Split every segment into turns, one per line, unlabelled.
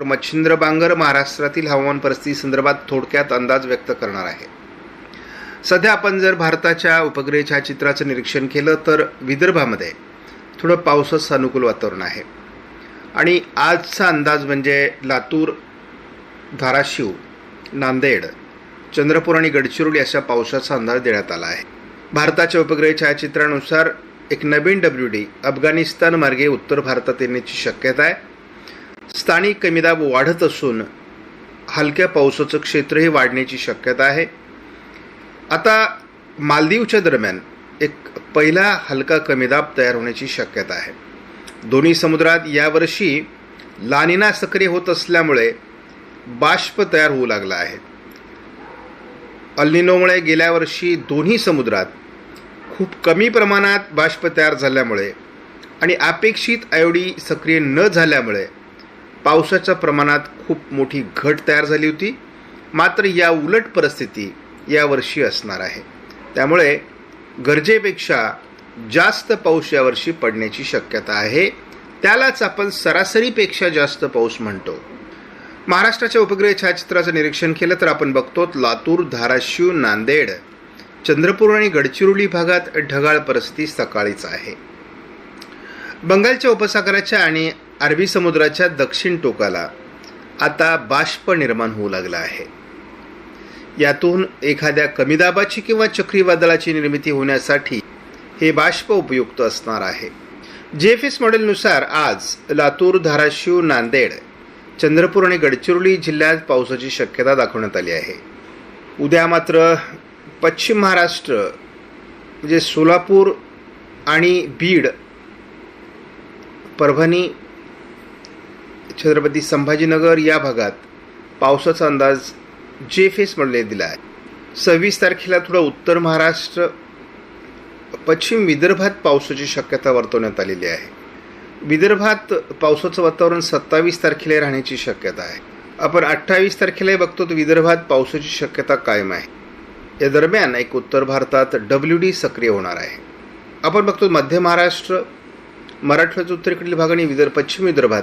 मच्छिंद्र बांगर महाराष्ट्रातील हवामान परिस्थिती संदर्भात थोडक्यात अंदाज व्यक्त करणार आहे. सध्या आपण जर भारताच्या उपग्रह छायाचित्राचं निरीक्षण केलं तर विदर्भामध्ये थोडं पावसाचं अनुकूल वातावरण आहे. आणि आजचा अंदाज म्हणजे लातूर धाराशिव नांदेड चंद्रपूर आणि गडचिरोली अशा पावसाचा अंदाज देण्यात आला आहे. भारताच्या उपग्रह छायाचित्रानुसार एक नवीन डब्ल्यू डी अफगाणिस्तान मार्गे उत्तर भारतात येण्याची शक्यता आहे. स्थानिक कमीदाब वाढत असून हलक्या पावसाचं क्षेत्रही वाढण्याची शक्यता आहे. आता मालदीवच्या दरम्यान एक पहिला हलका कमीदाब तयार होण्याची शक्यता आहे. दोन्ही समुद्रात यावर्षी लानिना सक्रिय होत असल्यामुळे बाष्प तयार होऊ लागला आहे. अल्निनोमुळे गेल्या वर्षी दोन्ही समुद्रात खूप कमी प्रमाणात बाष्प तयार झाल्यामुळे आणि अपेक्षित आयोडी सक्रिय न झाल्यामुळे पावसाच्या प्रमाणात खूप मोठी घट तयार झाली होती. मात्र या उलट परिस्थिती यावर्षी असणार आहे. त्यामुळे गरजेपेक्षा जास्त पाऊस यावर्षी पडण्याची शक्यता आहे. त्यालाच आपण सरासरीपेक्षा जास्त पाऊस म्हणतो. महाराष्ट्राच्या उपग्रह छायाचित्राचं निरीक्षण केलं तर आपण बघतो लातूर धाराशिव नांदेड चंद्रपूर आणि गडचिरोली भागात ढगाळ परिस्थिती सकाळीच आहे. बंगालच्या उपसागराच्या आणि अरबी समुद्राच्या दक्षिण टोकाला आता बाष्प निर्माण होऊ लागला आहे. यातून एखाद्या कमी दाबाची किंवा चक्रीवादळाची निर्मिती होण्यासाठी हे बाष्प उपयुक्त असणार आहे. जे एफ एस मॉडेलनुसार आज लातूर धाराशिव नांदेड चंद्रपूर आणि गडचिरोली जिल्ह्यात पावसाची शक्यता दाखवण्यात आली आहे. उद्या मात्र पश्चिम महाराष्ट्र म्हणजे सोलापूर आणि बीड परभणी छत्रपती संभाजीनगर या भागात पावसाचा अंदाज जे फेसमध्ये दिला आहे सव्वीस तारखेला थोडं उत्तर महाराष्ट्र पश्चिम विदर्भात पावसाची शक्यता वर्तवण्यात आलेली आहे. विदर्भात पावसाचं वातावरण सत्तावीस तारखेला राहण्याची शक्यता आहे. आपण अठ्ठावीस तारखेलाही बघतो तर विदर्भात पावसाची शक्यता कायम आहे. या दरम्यान एक उत्तर भारतात डब्ल्यू डी सक्रिय होणार आहे. आपण बघतो मध्य महाराष्ट्र मराठवाड्याच्या उत्तरेकडील भाग आणि विदर्भ पश्चिम विदर्भात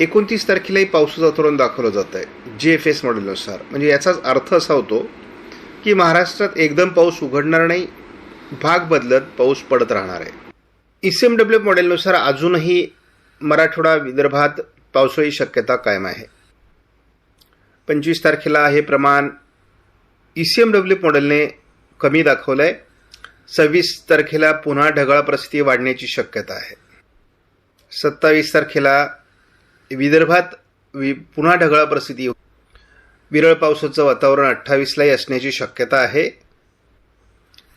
एकोणतीस तारखेलाही पावसाचं वातावरण दाखवलं जातं आहे जी एफ एस मॉडेलनुसार म्हणजे याचाच अर्थ असा होतो की महाराष्ट्रात एकदम पाऊस उघडणार नाही भाग बदलत पाऊस पडत राहणार आहे. ई सी एम डब्ल्यू मॉडेलनुसार अजूनही मराठवाडा विदर्भात पावसाळी शक्यता कायम आहे. पंचवीस तारखेला हे प्रमाण ई सी एम डब्ल्यू मॉडेलने कमी दाखवलं आहे सव्वीस तारखेला पुन्हा ढगाळ परिस्थिती वाढण्याची शक्यता आहे. सत्तावीस तारखेला विदर्भात वि पुन्हा ढगाळ परिस्थिती विरळ पावसाचं वातावरण अठ्ठावीसलाही असण्याची शक्यता आहे.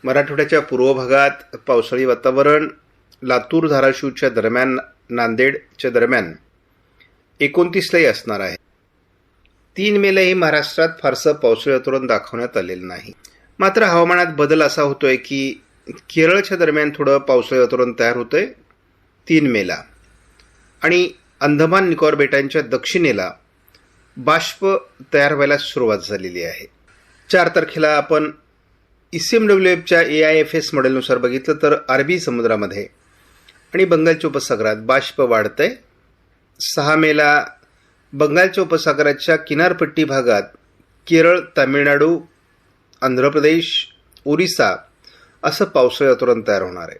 मराठवाड्याच्या पूर्व भागात पावसाळी वातावरण लातूर धाराशिवच्या दरम्यान नांदेडच्या दरम्यान एकोणतीसलाही असणार आहे. तीन मेलाही महाराष्ट्रात फारसं पावसाळी वातावरण दाखवण्यात आलेलं नाही. मात्र हवामानात बदल असा होतोय की केरळच्या दरम्यान थोडं पावसाळी वातावरण तयार होतंय तीन मेला. आणि अंदमान निकोबार बेटांच्या दक्षिणेला बाष्प तयार व्हायला सुरुवात झालेली आहे. चार तारखेला आपण ई सी एम डब्ल्यू एफच्या ए आय एफ एस मॉडेलनुसार बघितलं तर अरबी समुद्रामध्ये आणि बंगालच्या उपसागरात बाष्प वाढतंय. सहा मेला बंगालच्या उपसागराच्या किनारपट्टी भागात केरळ तामिळनाडू आंध्र प्रदेश ओरिसा असं पावसाळी वातावरण तयार होणार आहे.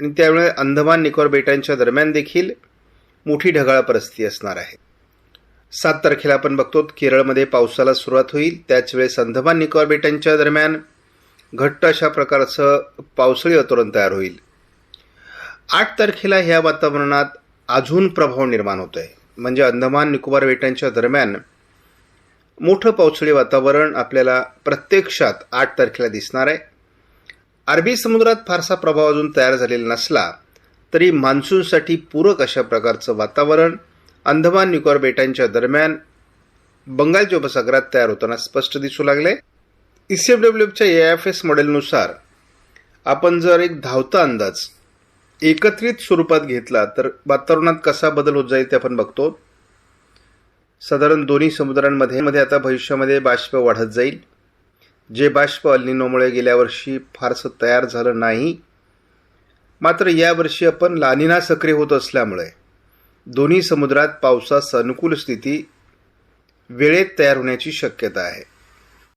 आणि त्यामुळे अंदमान निकोबार बेटांच्या दरम्यान देखील मोठी ढगाळ परिस्थिती असणार आहे. सात तारखेला आपण बघतो केरळमध्ये पावसाला सुरुवात होईल. त्याच वेळेस अंदमान निकोबार बेटांच्या दरम्यान घट्ट अशा प्रकारचं पावसाळी वातावरण तयार होईल. आठ तारखेला ह्या वातावरणात अजून प्रभाव निर्माण होतो आहे म्हणजे अंदमान निकोबार बेटांच्या दरम्यान मोठं पावसाळी वातावरण आपल्याला प्रत्यक्षात आठ तारखेला दिसणार आहे. अरबी समुद्रात फारसा प्रभाव अजून तयार झालेला नसला तरी मान्सूनसाठी पूरक अशा प्रकारचं वातावरण अंदमान निकोबार बेटांच्या दरम्यान बंगालच्या उपसागरात तयार होताना स्पष्ट दिसू लागले. ई सी एफ डब्ल्यूच्या ए एफ एस मॉडेलनुसार आपण जर एक धावता अंदाज एकत्रित स्वरूपात घेतला तर वातावरणात कसा बदल होत जाईल ते आपण बघतो. साधारण दोन्ही समुद्रांमध्ये मध्ये आता भविष्यामध्ये बाष्प वाढत जाईल. जे बाष्प अल्निनोमुळे गेल्या वर्षी फारसं तयार झालं नाही मात्र यावर्षी आपण लानिना सक्रिय होत असल्यामुळे दोन्ही समुद्रात पावसास अनुकूल स्थिती वेळेत तयार होण्याची शक्यता आहे.